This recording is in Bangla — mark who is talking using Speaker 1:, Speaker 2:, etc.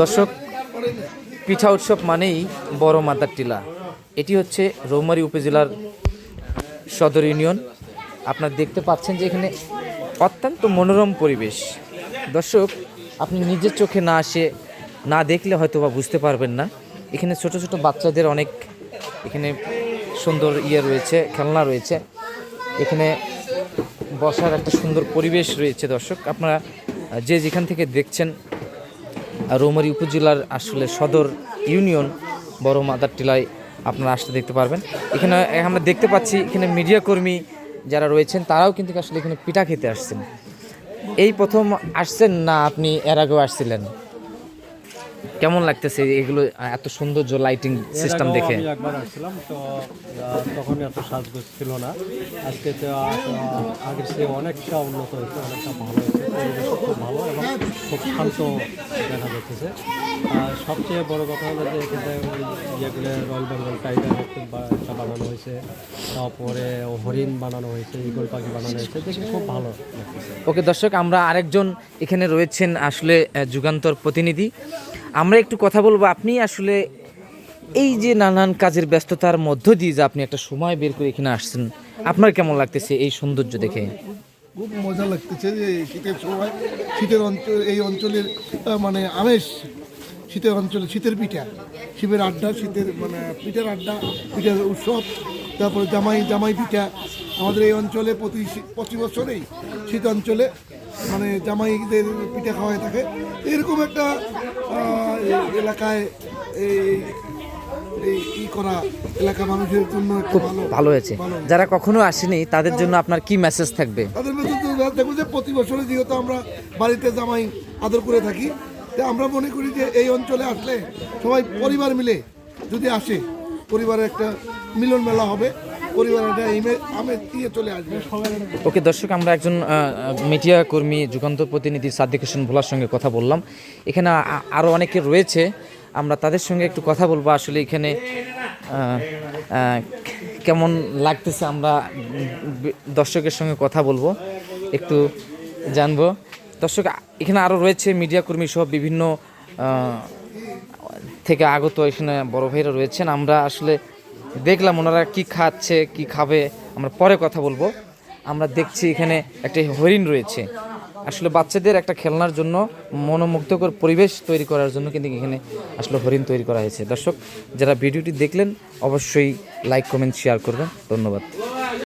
Speaker 1: দর্শক, পিঠা উৎসব মানেই বড় মাতার টিলা। এটি হচ্ছে রৌমারী উপজেলার সদর ইউনিয়ন। আপনারা দেখতে পাচ্ছেন যে এখানে অত্যন্ত মনোরম পরিবেশ। দর্শক, আপনি নিজের চোখে না আসে, না দেখলে হয়তো বা বুঝতে পারবেন না। এখানে ছোট ছোট বাচ্চাদের অনেক এখানে সুন্দর ইয়ে রয়েছে, খেলনা রয়েছে। এখানে বসার একটা সুন্দর পরিবেশ রয়েছে দর্শক। আপনারা যে যেখান থেকে দেখছেন রৌমারী উপজেলার আসলে সদর ইউনিয়ন, বড় মাদার টিলায় আপনারা আসতে দেখতে পারবেন। এখানে, আমরা দেখতে পাচ্ছি, এখানে মিডিয়া কর্মী যারা রয়েছেন, তারাও কিন্তু আসলে এখানে পিঠা খেতে আসছেন। এই প্রথম আসছেন না আপনি, এর আগেও আসছিলেন? কেমন লাগতেছে এগুলো এত সৌন্দর্য লাইটিং সিস্টেম দেখে?
Speaker 2: আমি একবার আসছিলাম তো তখন এত সাজগোজ ছিল না। আজকে তো আগের চেয়ে অনেকটা উন্নত হয়েছে অনেকটা ভালো হয়েছে। পরিবেশ খুব ভালো এবং খুব শান্ত দেখা যাচ্ছে। আর সবচেয়ে বড় কথা হলো যে এখানে ওই ইয়েগুলো রয়্যাল বেঙ্গল টাইগার একটা বানানো হয়েছে তারপরে হরিণ বানানো হয়েছে ইগল পাখি বানানো হয়েছে দেখে খুব ভালো
Speaker 1: ওকে দর্শক আমরা আরেকজন এখানে রয়েছেন আসলে যুগান্তর প্রতিনিধি। আমরা একটু কথা বলব। আপনি আসলে এই যে নানান কাজের ব্যস্ততার মধ্য দিয়ে যে আপনি একটা সময় বের করে এখানে আসছেন, আপনার কেমন লাগতেছে এই সৌন্দর্য দেখে?
Speaker 3: খুব মজা লাগতেছে যে শীতের সময়, শীতের অঞ্চল এই অঞ্চলের মানে আমেজ শীতের অঞ্চলে শীতের পিঠা, শিবের আড্ডা, শীতের মানে পিঠার আড্ডা, পিঠার উৎসব, তারপরে জামাই জামাই পিঠা। আমাদের এই অঞ্চলে প্রতি প্রতি বছরেই শীত অঞ্চলে মানে জামাইদের পিঠা খাওয়া হয়ে থাকে। এরকম একটা এলাকায় এই এই করা এলাকা মানুষের জন্য একটা ভালো
Speaker 1: হয়েছে। যারা কখনো আসেনি তাদের জন্য আপনার কি মেসেজ থাকবে?
Speaker 3: তাদের তো যে প্রতি বছরে যেহেতু আমরা বাড়িতে জামাই আদর করে থাকি আমরা মনে করি যে এই অঞ্চলে আসলে সবাই পরিবার মিলে যদি আসে পরিবারের একটা মিলন মেলা হবে। আসবে।
Speaker 1: ওকে, দর্শক, আমরা একজন মিডিয়া কর্মী, যুগান্ত প্রতিনিধি সাদ্দিক হোসেন ভোলার সঙ্গে কথা বললাম। এখানে আরও অনেকে রয়েছে। আমরা তাদের সঙ্গে একটু কথা বলব। আসলে এখানে কেমন লাগতেছে আমরা দর্শকের সঙ্গে কথা বলব, একটু জানব। দর্শক এখানে আরও রয়েছে মিডিয়া কর্মী সহ বিভিন্ন থেকে আগত এখানে বড় ভাইরা রয়েছেন। আমরা আসলে দেখলাম ওনারা কি খাচ্ছে, কি খাবে, আমরা পরে কথা বলব। আমরা দেখছি এখানে একটা হরিণ রয়েছে। আসলে বাচ্চাদের একটা খেলনার জন্য মনোমুগ্ধকর পরিবেশ তৈরি করার জন্য কিন্তু এখানে আসলে হরিণ তৈরি করা হয়েছে। দর্শক, যারা ভিডিওটি দেখলেন, অবশ্যই লাইক কমেন্ট শেয়ার করবেন। ধন্যবাদ।